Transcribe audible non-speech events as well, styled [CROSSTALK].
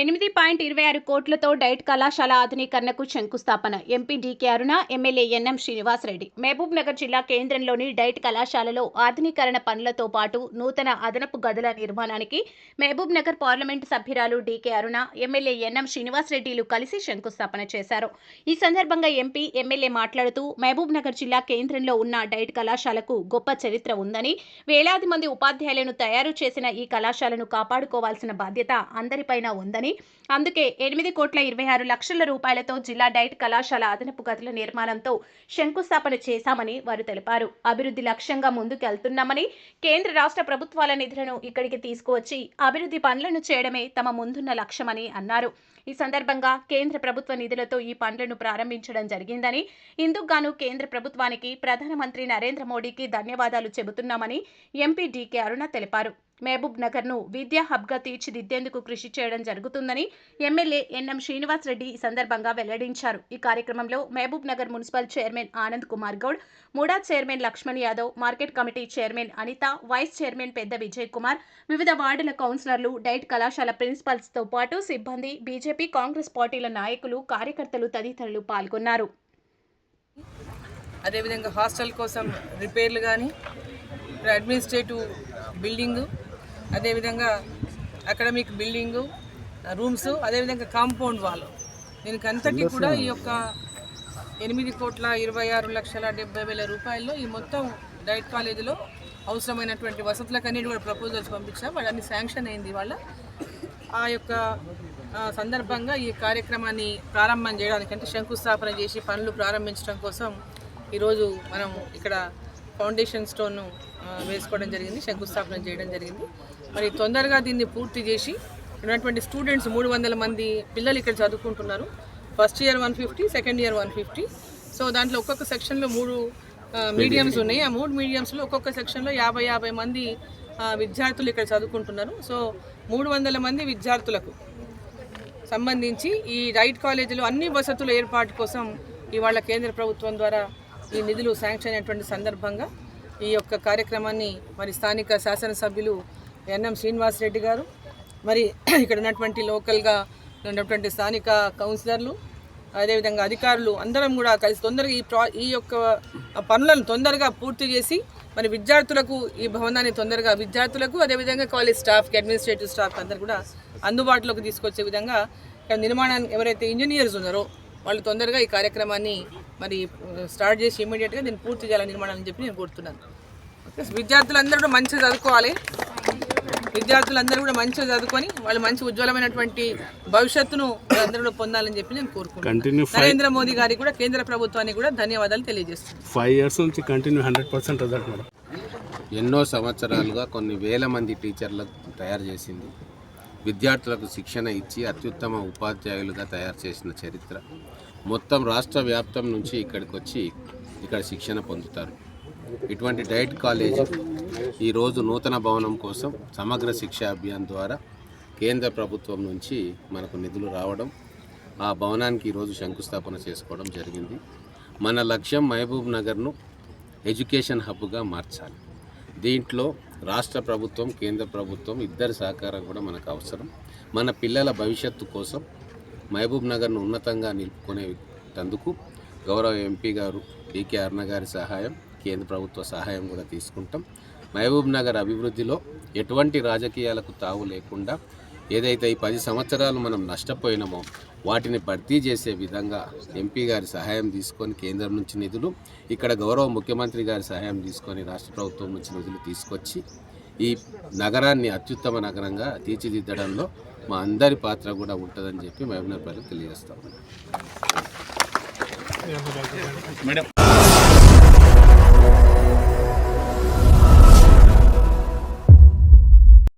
ఎనిమిది పాయింట్ ఇరవై ఆరు కోట్లతో డైట్ కళాశాల ఆధునీకరణకు శంకుస్థాపన. MP DK Aruna MLA NM Srinivasa Reddy. Mahabubnagar జిల్లా కేంద్రంలోని డైట్ కళాశాలలో ఆధునీకరణ పనులతో పాటు నూతన అదనపు గదుల నిర్మాణానికి మహబూబ్ నగర్ పార్లమెంటు సభ్యురాలు D K Aruna MLA N M శ్రీనివాసరెడ్డిలు కలిసి శంకుస్థాపన చేశారు. ఈ సందర్భంగా ఎంపీ ఎమ్మెల్యే మాట్లాడుతూ మహబూబ్ నగర్ జిల్లా కేంద్రంలో ఉన్న డైట్ కళాశాలకు గొప్ప చరిత్ర ఉందని వేలాది మంది ఉపాధ్యాయులను తయారు చేసిన ఈ కళాశాలను కాపాడుకోవాల్సిన బాధ్యత అందరిపైన ఉందని అందుకే ఎనిమిది కోట్ల ఇరవై ఆరు లక్షల రూపాయలతో జిల్లా డైట్ కళాశాల అదనపు గదుల నిర్మాణంతో శంకుస్థాపన చేశామని వారు తెలిపారు. అభివృద్ధి లక్ష్యంగా ముందుకెళ్తున్నామని కేంద్ర రాష్ట్ర ప్రభుత్వాల నిధులను ఇక్కడికి తీసుకువచ్చి అభివృద్ధి పనులను చేయడమే తమ ముందున్న లక్ష్యమని అన్నారు. ఈ సందర్భంగా కేంద్ర ప్రభుత్వ నిధులతో ఈ పనులను ప్రారంభించడం జరిగిందని ఇందుకు గాను కేంద్ర ప్రభుత్వానికి ప్రధానమంత్రి నరేంద్ర మోడీకి ధన్యవాదాలు చెబుతున్నామని ఎంపీ డీకే అరుణ తెలిపారు. మహబూబ్ నగర్ను విద్యా హబ్గా తీర్చిదిద్దేందుకు కృషి చేయడం జరుగుతుందని ఎమ్మెల్యే ఎన్ఎం శ్రీనివాస్ రెడ్డి ఈ సందర్భంగా వెల్లడించారు. ఈ కార్యక్రమంలో Mahabub Nagar municipal chairman Anand Kumar Goud MUDA chairman Laxman Yadav market committee chairman Anitha vice chairman పెద్ద విజయ్ కుమార్ వివిధ వార్డుల కౌన్సిలర్లు డైట్ కళాశాల ప్రిన్సిపల్స్తో పాటు సిబ్బంది బీజేపీ కాంగ్రెస్ పార్టీల నాయకులు కార్యకర్తలు తదితరులు పాల్గొన్నారు. అదేవిధంగా హాస్టల్ కోసం రిపేర్లు కానీ అడ్మినిస్ట్రేటివ్ బిల్డింగు అదేవిధంగా అకాడమిక్ బిల్డింగు రూమ్స్ అదేవిధంగా కాంపౌండ్ వాల్. దీనికి అంతటి కూడా ఈ యొక్క ఎనిమిది కోట్ల ఇరవై ఆరు లక్షల డెబ్బై వేల రూపాయల్లో ఈ మొత్తం డైట్ కాలేజీలో అవసరమైనటువంటి వసతులకు అన్నిటి కూడా ప్రపోజల్స్ పంపించాం. వాడు అన్ని శాంక్షన్ అయింది వాళ్ళ ఆ యొక్క సందర్భంగా ఈ కార్యక్రమాన్ని ప్రారంభం చేయడానికి అంటే శంకుస్థాపన చేసి పనులు ప్రారంభించడం కోసం ఈరోజు మనం ఇక్కడ ఫౌండేషన్ స్టోన్ వేసుకోవడం జరిగింది శంకుస్థాపన చేయడం జరిగింది. మరి తొందరగా దీన్ని పూర్తి చేసి ఉన్నటువంటి స్టూడెంట్స్ మూడు వందల మంది పిల్లలు ఇక్కడ చదువుకుంటున్నారు. First year one fifty second year one fifty so దాంట్లో ఒక్కొక్క సెక్షన్లో మూడు మీడియంస్ ఉన్నాయి. ఆ మూడు మీడియంస్లో ఒక్కొక్క సెక్షన్లో యాభై యాభై మంది విద్యార్థులు ఇక్కడ చదువుకుంటున్నారు. సో మూడు వందల మంది విద్యార్థులకు సంబంధించి ఈ రైట్ కాలేజీలో అన్ని వసతుల ఏర్పాటు కోసం ఇవాళ కేంద్ర ప్రభుత్వం ద్వారా ఈ నిధులు శాంక్షన్ అయినటువంటి సందర్భంగా ఈ యొక్క కార్యక్రమాన్ని మరి స్థానిక శాసనసభ్యులు ఎన్ఎం శ్రీనివాసరెడ్డి గారు మరి [CLEARS THROAT] ఇక్కడ ఉన్నటువంటి లోకల్గా ఉన్నటువంటి స్థానిక కౌన్సిలర్లు అదేవిధంగా అధికారులు అందరం కూడా కలిసి తొందరగా ఈ ప్రా ఈ యొక్క పనులను తొందరగా పూర్తి చేసి మరి విద్యార్థులకు ఈ భవనాన్ని తొందరగా విద్యార్థులకు అదేవిధంగా కాలేజ్ స్టాఫ్కి అడ్మినిస్ట్రేటివ్ స్టాఫ్ అందరు కూడా అందుబాటులోకి తీసుకొచ్చే విధంగా ఇక్కడ నిర్మాణాన్ని ఎవరైతే ఇంజనీర్స్ ఉన్నారో వాళ్ళు తొందరగా ఈ కార్యక్రమాన్ని మరి స్టార్ట్ చేసి ఇమీడియట్గా దీన్ని పూర్తి చేయాలని నిర్మాణం అని చెప్పి నేను కోరుతున్నాను. విద్యార్థులందరూ కూడా మంచిగా చదువుకోవాలి. విద్యార్థులందరూ కూడా మంచిగా చదువుకొని వాళ్ళు మంచి ఉజ్వలమైనటువంటి భవిష్యత్తును అందరూ పొందాలని చెప్పి నేను కోరుకుంటున్నాను. నరేంద్ర మోదీ గారికి కూడా కేంద్ర ప్రభుత్వానికి కూడా ధన్యవాదాలు తెలియజేస్తున్నాను. ఫైవ్ ఇయర్స్ నుంచి continue hundred percent result madam ఎన్నో సంవత్సరాలుగా కొన్ని వేల మంది టీచర్లకు తయారు చేసింది. విద్యార్థులకు శిక్షణ ఇచ్చి అత్యుత్తమ ఉపాధ్యాయులుగా తయారు చేసిన చరిత్ర. మొత్తం రాష్ట్ర వ్యాప్తం నుంచి ఇక్కడికి వచ్చి ఇక్కడ శిక్షణ పొందుతారు. ఇటువంటి డైట్ కాలేజ్ ఈరోజు నూతన భవనం కోసం సమగ్ర శిక్షా అభియాన్ ద్వారా కేంద్ర ప్రభుత్వం నుంచి మనకు నిధులు రావడం ఆ భవనానికి ఈరోజు శంకుస్థాపన చేసుకోవడం జరిగింది. మన లక్ష్యం మహబూబ్ నగర్ను ఎడ్యుకేషన్ హబ్గా మార్చాలి. దీంట్లో రాష్ట్ర ప్రభుత్వం కేంద్ర ప్రభుత్వం ఇద్దరి సహకారం కూడా మనకు అవసరం. మన పిల్లల భవిష్యత్తు కోసం మహబూబ్ నగర్ను ఉన్నతంగా నిలుపుకునేందుకు గౌరవ ఎంపీ గారు డికే అరుణ గారి సహాయం కేంద్ర ప్రభుత్వ సహాయం కూడా తీసుకుంటాం. మహబూబ్ నగర్ అభివృద్ధిలో ఎటువంటి రాజకీయాలకు తావు లేకుండా ఏదైతే ఈ పది సంవత్సరాలు మనం నష్టపోయినామో వాటిని భర్తీ చేసే విధంగా ఎంపీ గారి సహాయం తీసుకొని కేంద్రం నుంచి నిధులు ఇక్కడ గౌరవ ముఖ్యమంత్రి గారి సహాయం తీసుకొని రాష్ట్ర ప్రభుత్వం నుంచి నిధులు తీసుకొచ్చి ఈ నగరాన్ని అత్యుత్తమ నగరంగా తీర్చిదిద్దడంలో మా అందరి పాత్ర కూడా ఉంటుందని చెప్పి మహబూబ్నగర్ ప్రజలకు తెలియజేస్తాం. మేడం